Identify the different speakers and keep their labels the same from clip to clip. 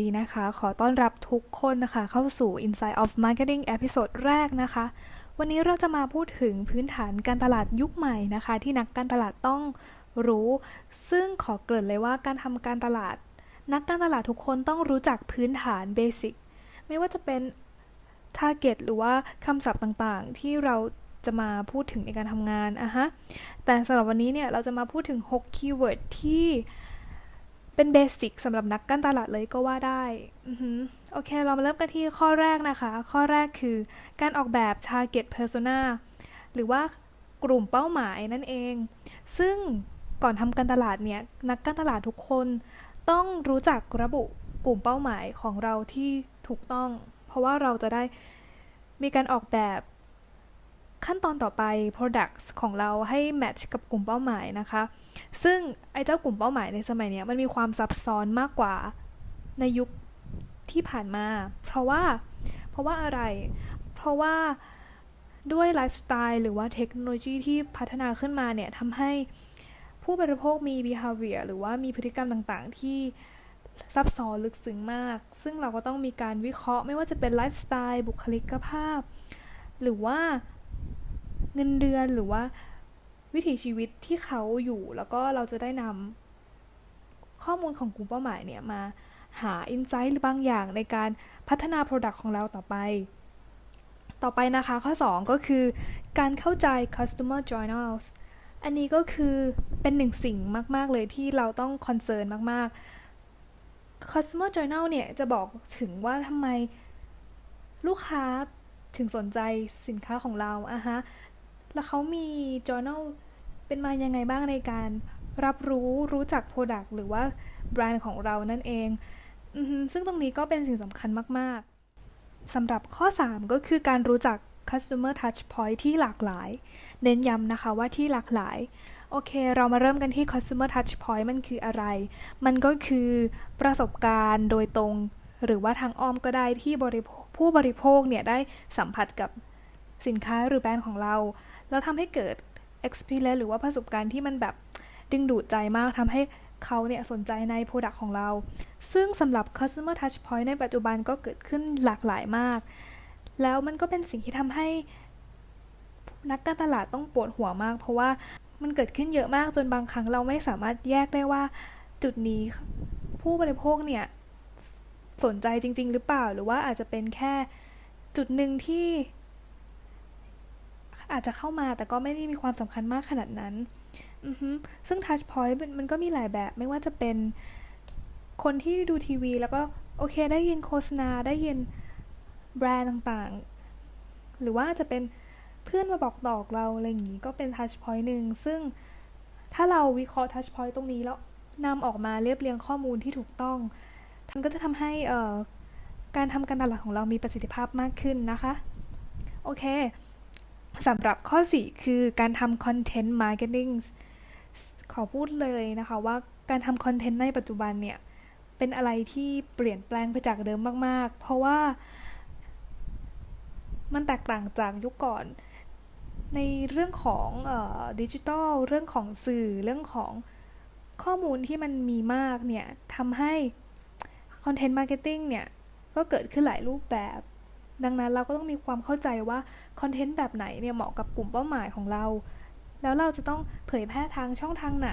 Speaker 1: ดีนะคะ ขอต้อนรับทุกคนนะคะ เข้าสู่ Inside of Marketing เอพิโซดแรกนะคะ วันนี้เราจะมาพูดถึงพื้นฐานการตลาดยุคใหม่นะคะ ที่นักการตลาดต้องรู้ ซึ่งขอเกริ่นเลยว่าการทำการตลาด นักการตลาดทุกคนต้องรู้จักพื้นฐานเบสิกไม่ว่าจะเป็น target หรือว่าคำศัพท์ต่างๆ ที่เราจะมาพูดถึงในการทำงานอะฮะ แต่สำหรับวันนี้เนี่ยเราจะมาพูดถึง 6 คีย์เวิร์ดที่ เป็นเบสิกสำหรับนักการตลาดเลยก็ว่าได้อโอเค เรามาเริ่มกันที่ข้อแรกนะคะ ข้อแรกคือการออกแบบ target persona หรือว่ากลุ่มเป้าหมายนั่นเอง ซึ่งก่อนทำการตลาดเนี่ย นักการตลาดทุกคนต้องรู้จักระบุกลุ่มเป้าหมายของเราที่ถูกต้อง เพราะว่าเราจะได้มีการออกแบบ ขั้นตอนต่อไป products ของเราให้ match กับกลุ่มเป้าหมายนะคะ ซึ่งไอ้เจ้ากลุ่มเป้าหมายในสมัยนี้มันมีความซับซ้อนมากกว่าในยุคที่ผ่านมา เพราะว่า เพราะว่าอะไร เพราะว่าด้วยไลฟ์สไตล์หรือว่าเทคโนโลยีที่พัฒนาขึ้นมาเนี่ยทำให้ผู้บริโภคมี behavior หรือว่ามีพฤติกรรมต่างๆ ที่ซับซ้อนลึกซึ้งมาก ซึ่งเราก็ต้องมีการวิเคราะห์ไม่ว่าจะเป็นไลฟ์สไตล์บุคลิกภาพ หรือว่า เงินเดือนหรือว่าวิถีชีวิตที่เขาอยู่ แล้วก็เราจะได้นำข้อมูลของกลุ่มเป้าหมายเนี่ยมาหาอินไซต์หรือบางอย่างในการพัฒนา Product ของเราต่อไป ต่อไปนะคะข้อ 2 ก็คือการเข้าใจ customer journals อันนี้ก็คือเป็นหนึ่งสิ่งมาก ๆ เลยที่เราต้องคอนเซิร์นมาก ๆ customer journal เนี่ยจะบอกถึงว่าทำไมลูกค้าถึงสนใจสินค้าของเราอะฮะ แล้วเขามี journal เป็นมายังไงบ้างในการรับรู้รู้จัก product หรือว่าแบรนด์ของเรานั่นเอง ซึ่งตรงนี้ก็เป็นสิ่งสำคัญมาก ๆสำหรับข้อ 3 ก็คือการรู้จัก customer touch point ที่หลากหลาย เน้นย้ำนะคะว่าที่หลากหลาย โอเค เรามาเริ่มกันที่ customer touch point มันคืออะไร มันก็คือประสบการณ์โดยตรง หรือว่าทางอ้อมก็ได้ที่ผู้บริโภคเนี่ยได้สัมผัสกับ สินค้าหรือแบรนด์ของเรา แล้วทำให้เกิด experience หรือว่าประสบการณ์ที่มันแบบดึงดูดใจมากทำให้เขาเนี่ยสนใจใน Product ของเรา ซึ่งสำหรับ customer touch point ในปัจจุบันก็เกิดขึ้นหลากหลายมาก แล้วมันก็เป็นสิ่งที่ทำให้นักการตลาดต้องปวดหัวมาก เพราะว่ามันเกิดขึ้นเยอะมากจนบางครั้งเราไม่สามารถแยกได้ว่าจุดนี้ผู้บริโภคเนี่ยสนใจจริง ๆ หรือเปล่า หรือว่าอาจจะเป็นแค่จุดหนึ่งที่ อาจจะเข้ามาแต่ก็ไม่ได้มีความสำคัญมากขนาดนั้น ซึ่ง touch point มันก็มีหลายแบบไม่ว่าจะเป็นคนที่ดูทีวี แล้วก็โอเคได้ยินโฆษณาได้ยินแบรนด์ต่างๆ หรือว่าจะเป็นเพื่อนมาบอกต่อเราอะไรอย่างนี้ก็เป็น touch point หนึ่งซึ่งถ้าเราวิเคราะห์ touch point ตรงนี้แล้วนำออกมาเรียบเรียงข้อมูลที่ถูกต้องมันก็จะทำให้การทำการตลาดของเรามีประสิทธิภาพมากขึ้นนะคะ โอเค สำหรับข้อ 4 คือการทำคอนเทนต์มาร์เก็ตติ้งขอพูดเลยนะคะว่าการทำคอนเทนต์ในปัจจุบันเนี่ย เป็นอะไรที่เปลี่ยนแปลงไปจากเดิมมาก ๆ เพราะว่ามันแตกต่างจากยุคก่อน ในเรื่องของดิจิทัลเรื่องของสื่อเรื่องของข้อมูลที่มันมีมากเนี่ยทำให้คอนเทนต์มาร์เก็ตติ้งเนี่ย ก็เกิดขึ้นหลายรูปแบบ ดังนั้นเราก็ต้องมีความเข้าใจว่าคอนเทนต์แบบไหนเนี่ยเหมาะกับกลุ่มเป้าหมายของเรา แล้วเราจะต้องเผยแพร่ทางช่องทางไหน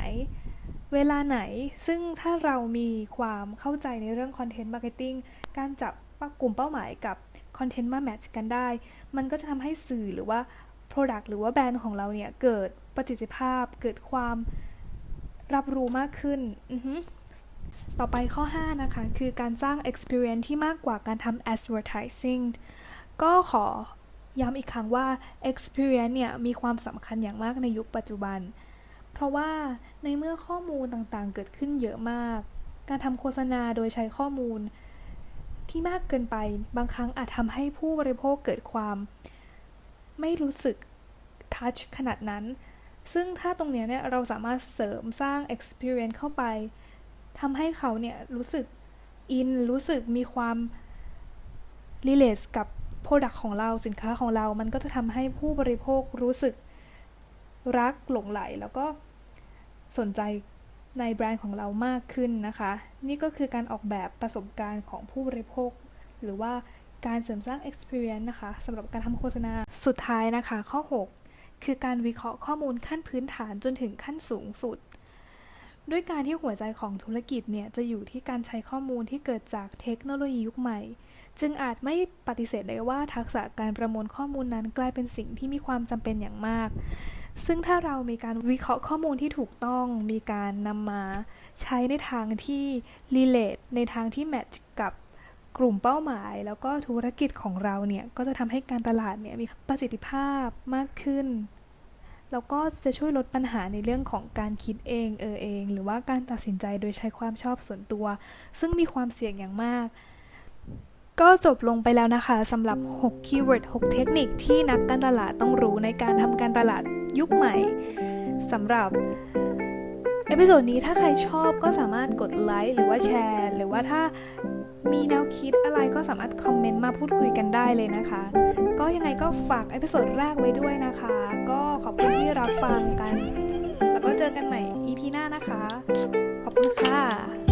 Speaker 1: เวลาไหน ซึ่งถ้าเรามีความเข้าใจในเรื่องคอนเทนต์มาร์เก็ตติ้ง การจับกลุ่มเป้าหมายกับคอนเทนต์มาแมทช์กันได้ มันก็จะทำให้สื่อหรือว่า Product หรือว่าแบรนด์ของเราเนี่ยเกิดประสิทธิภาพ เกิดความรับรู้มากขึ้น ต่อไปข้อ 5 นะคะ คือการสร้าง experience ที่มากกว่าการทำ advertising ก็ขอย้ำอีกครั้งว่า experience เนี่ย มีความสำคัญอย่างมากในยุคปัจจุบัน เพราะว่าในเมื่อข้อมูลต่างๆ เกิดขึ้นเยอะมาก การทำโฆษณาโดยใช้ข้อมูล ที่มากเกินไป บางครั้งอาจทำให้ผู้บริโภคเกิดความ ไม่รู้สึก touch ขนาดนั้น ซึ่งถ้าตรงนี้เนี่ย เราสามารถเสริมสร้าง experience เข้าไป ทำให้เขาเนี่ยรู้สึกอินรู้สึกมีความรีเลทกับโปรดักต์ของเราสินค้าของเรา มันก็จะทำให้ผู้บริโภครู้สึกรักหลงไหล แล้วก็สนใจในแบรนด์ของเรามากขึ้นนะคะ นี่ก็คือการออกแบบประสบการณ์ของผู้บริโภค หรือว่าการเสริมสร้าง experience นะคะสำหรับการทำโฆษณาสุดท้ายนะคะ ข้อ 6 คือการวิเคราะห์ข้อมูลขั้นพื้นฐานจนถึงขั้นสูงสุด ด้วยการที่หัวใจของธุรกิจเนี่ยจะอยู่ที่การใช้ข้อมูลที่เกิดจากเทคโนโลยียุคใหม่ จึงอาจไม่ปฏิเสธได้ว่าทักษะการประมวลข้อมูลนั้นกลายเป็นสิ่งที่มีความจำเป็นอย่างมาก ซึ่งถ้าเรามีการวิเคราะห์ข้อมูลที่ถูกต้อง มีการนำมาใช้ในทางที่ relate ในทางที่แมทช์กับกลุ่มเป้าหมายแล้วก็ธุรกิจของเราเนี่ย ก็จะทำให้การตลาดเนี่ยมีประสิทธิภาพมากขึ้น แล้วก็จะช่วยลดปัญหาในเรื่องของการคิดเองเออเอง หรือว่าการตัดสินใจโดยใช้ความชอบส่วนตัว ซึ่งมีความเสี่ยงอย่างมากก็จบลงไปแล้วนะคะสำหรับ 6 คีย์เวิร์ด 6 เทคนิคที่นักการตลาดต้องรู้ในการทำการตลาดยุคใหม่สำหรับ เอพิโซดนี้ถ้าใครชอบก็สามารถกดไลค์หรือว่าแชร์ หรือว่าถ้า มีแนวคิดอะไรก็สามารถคอมเมนต์มาพูดคุยกันได้เลยนะคะ ก็ยังไงก็ฝากเอพิโซดแรกไว้ด้วยนะคะ ก็ขอบคุณที่รับฟังกัน แล้วก็เจอกันใหม่ EP หน้านะคะ ขอบคุณค่ะ